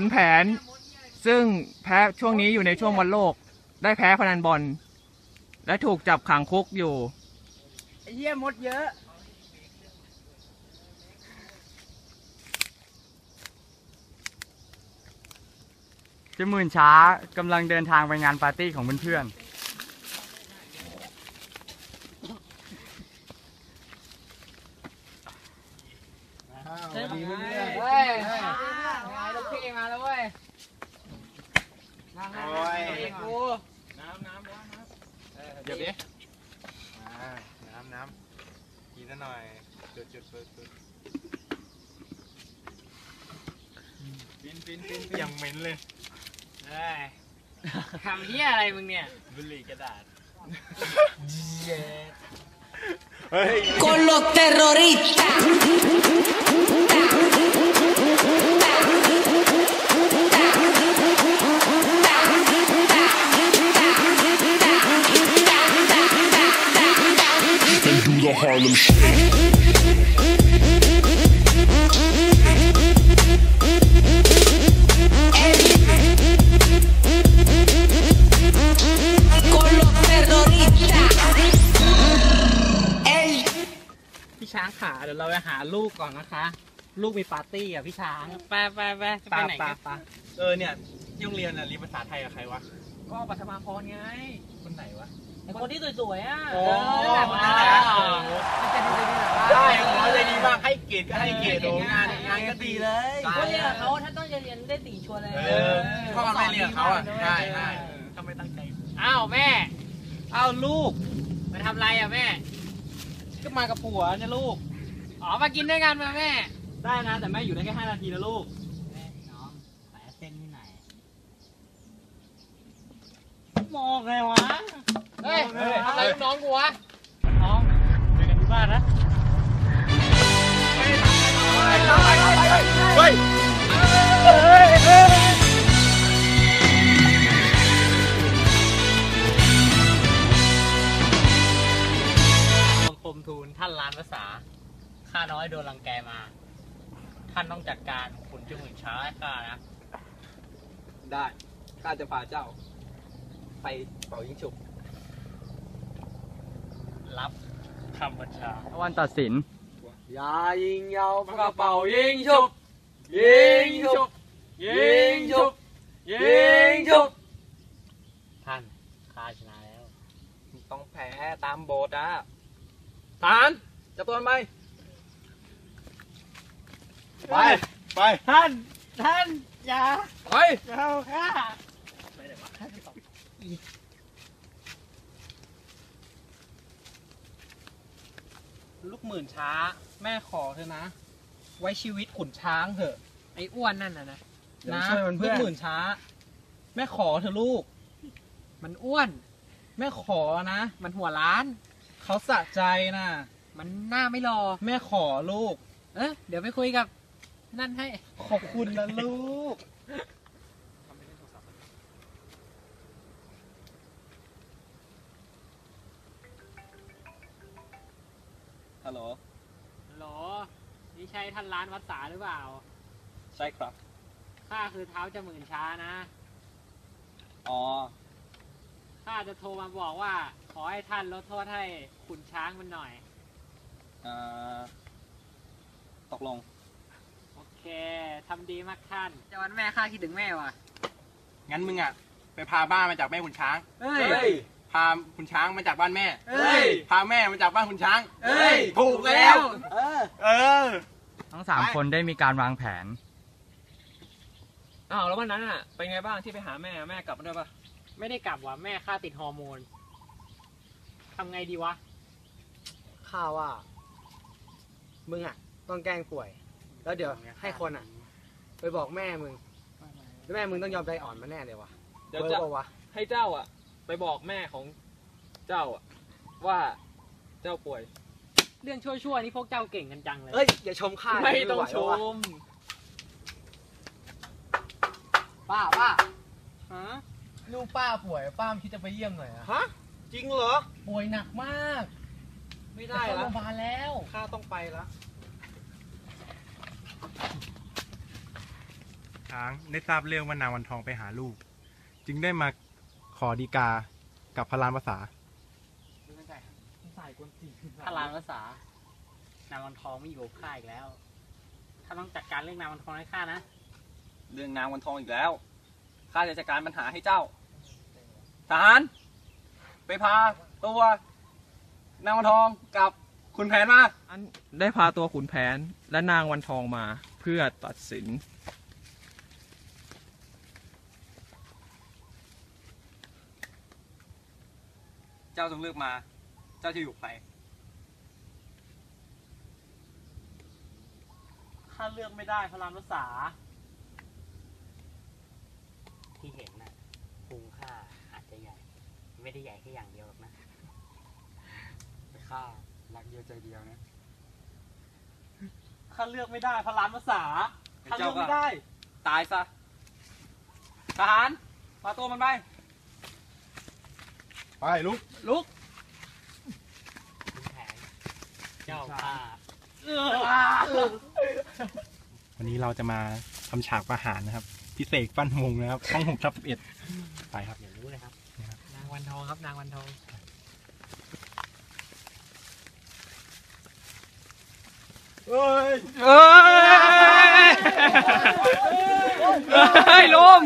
ขุนแผน ซึ่งแพ้ช่วงนี้อยู่ในช่วงบอลโลก ได้แพ้พนันบอล และถูกจับขังคุกอยู่ไอ้เหี้ยมดเยอะเจะหมื่นช้ากำลังเดินทางไปงานปาร์ตี้ของเพื่อนเฮ้ยดีเพื่อนเฮ้ยมาลูก พี่มาแล้วเว้ยนั่งนั่งนั่งกูเดี๋ยวดิอ่าน้ำน้ำกินซะหน่อยจุดจุดจุดจุดฟินฟินฟินอย่างเหม็นเลยเฮ้ยทำเหี้ยอะไรมึงเนี่ยบุหรี่กระดาษเฮ้ย con los terroristas. พี่ช้างขาเดี๋ยวเราไปหาลูกก่อนนะคะ ลูกมีปาร์ตี้อะพี่ช้างไปไปไปจะไปไหนกันเออเนี่ยที่โรงเรียนน่ะเรียนภาษาไทยกับใครวะก็ปัทมาพรไงคนไหนวะไอคนที่สวยๆอะโอ้เนั่นแหละคนนั้นแหละโอ้มันจะดูดีหน่อยได้ขอเลยดีมากให้เกียรติก็ให้เกียรติโอ้งานงานก็ดีเลยก็เรียนกับเขาถ้าต้องจะเรียนได้ตีชัวร์เลยเออพ่อกับแม่เรียนกับเขาอะใช่ใช่ทำไมตั้งใจอ้าวแม่อ้าวลูกมาทำไรอะแม่ ก็มากับผัวเนี่ยลูก อ๋อ มากินด้วยกันมาแม่ ได้นะ แต่แม่อยู่ได้แค่ห้านาทีนะลูก แม่น้องแปะเส้นที่ไหน มองไงวะเฮ้ย อะไรน้องกูวะ น้องเจอกันที่บ้านนะ เฮ้ย อยโดนรังแกมา ท่านต้องจัดการขุนจงหมื่นช้าให้ข้านะ ได้ข้าจะพาเจ้า ไปเป่ายิงฉุบรับคำบัญชาๆวันตัดสิน อย่ายิงยาวปากกระเป๋ายิงฉุบยิงฉุบยิงฉุบยิงฉุบท่านข้าชนะแล้ว ต้องแพ้ตามโบสถ์อะทหารจับตัวมันไป ไป ไปท่าน ท่านอย่าไปเอาข้าลูกหมื่นช้า แม่ขอเธอนะ ไว้ชีวิตขุนช้างเถอะ ไอ้อ้วนนั่นนะนะเดี๋ยวนะช่วยมันเพื่ลูอน กหมื่นช้า แม่ขอเธอะลูก มันอ้วน แม่ขอนะ มันหัวล้าน เขาสะใจนะ มันหน้าไม่รอ แม่ขอลูก เอ๊ะเดี๋ยวไปคุยกับ นั่นให้ ขอบคุณนะลูก ฮัลโหล หรอ นี่ใช่ท่านร้านวัดสาหรือเปล่า ใช่ครับ ข้าคือเท้าจะหมื่นช้านะ อ๋อ ข้าจะโทรมาบอกว่า ขอให้ท่านลดโทษให้ขุนช้างมันหน่อย อ่า ตกลงโอ เคทำดีมากท่านจะวันแม่ข้าคิดถึงแม่ว่ะ งั้นมึงอะ ไปพาบ้านมาจากแม่ขุนช้าง เฮ้ย พาขุนช้างมาจากบ้านแม่ เฮ้ย พาแม่มาจากบ้านขุนช้าง เฮ้ย ถูกแล้ว เออ เออ ทั้งสามคนได้มีการวางแผน อ้าวแล้ววันนั้นอะเป็นไงบ้างที่ไปหาแม่แม่กลับมาด้วยปะไม่ได้กลับว่ะแม่ข้าติดฮอร์โมนทำไงดีวะ ข้าว่า มึงอะ ต้องแกล้งป่วย แล้วเดี๋ยวให้คนอะ ไปบอกแม่มึงแล้วแม่มึงต้องยอมใจอ่อนมาแน่เลยวะเดี๋ยวเวิร์จะกปะวะให้เจ้าอะ ไปบอกแม่ของเจ้าอะ ว่าเจ้าป่วย เรื่องชั่วๆนี่พวกเจ้าเก่งกันจังเลย เอ้ยอย่าชมข้าไม่ต้องหวชปะวะมป้าป้าฮะ ลูกป้าป่วยป้าคิดจะไปเยี่ยมหน่อยอะฮะจริงเหรอป่วยหนักมากไม่ได้เข้าละโรงพยาบาลแล้วข้าต้องไปละ ช้างได้ทราบเรื่องว่านางวันทองไปหาลูก จึงได้มาขอดีกากับพระลานภาษาถ้าลานภาษานางวันทองไม่อยู่กับข้าอีกแล้วถ้าต้องจัดการเรื่องนางวันทองให้ข้านะ เรื่องนางวันทองอีกแล้ว ข้าจะจัดการปัญหาให้เจ้า ทหาร ไปพาตัวนางวันทองกับคุณแผนมา ได้พาตัวขุนแผนและนางวันทองมาเพื่อตัดสิน เจ้าจงเลือกมา เจ้าจะอยู่ใคร ข้าเลือกไม่ได้พระรามภาษา ที่เห็นน่ะพุงข้าอาจจะใหญ่ ไม่ได้ใหญ่แค่อย่างเดียวหรอกนะข้ารักเดียวใจเดียวนะ ข้าเลือกไม่ได้พระรามภาษา ข้าเลือกไม่เจ้าก็ได้ ตายซะ ทหารพาตัวมันไป ไปลุกลุกคุณแผนเจ้าข้าวันนี้เราจะมาทำฉากประหารนะครับ พิเศษฟันหงนะครับห้องหกทับสิบเอ็ดไปครับเดี๋ยวรู้เลยครับ นางวันทองครับนางวันทองเอ้ยเฮ้ยลุง